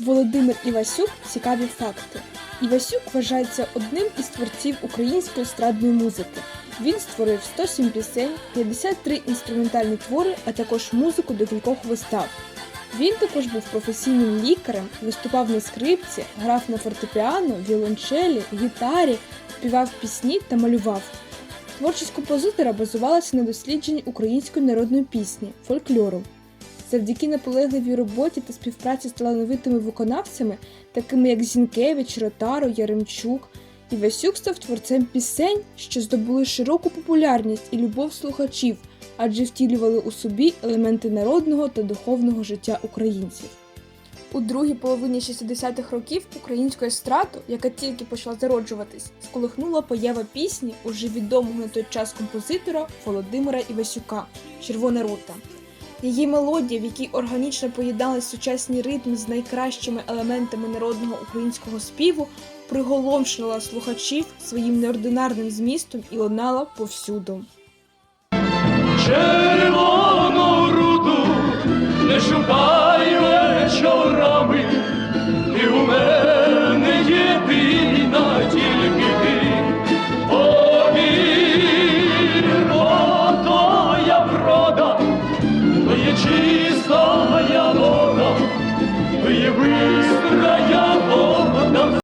Володимир Івасюк цікаві факти. Івасюк вважається одним із творців української естрадної музики. Він створив 107 пісень, 53 інструментальні твори, а також музику до кількох вистав. Він також був професійним лікарем, виступав на скрипці, грав на фортепіано, віолончелі, гітарі, співав пісні та малював. Творчість композитора базувалася на дослідженні української народної пісні, фольклору. Завдяки наполегливій роботі та співпраці з талановитими виконавцями, такими як Зінкевич, Ротаро, Яремчук, Івасюк став творцем пісень, що здобули широку популярність і любов слухачів, адже втілювали у собі елементи народного та духовного життя українців. У другій половині 60-х років українську естраду, яка тільки почала зароджуватись, сколихнула поява пісні уже відомого на той час композитора Володимира Івасюка Червона рута. Її мелодія, в якій органічно поєднали сучасні ритми з найкращими елементами народного українського співу, приголомшила слухачів своїм неординарним змістом і лунала повсюду. червону руду не шукай.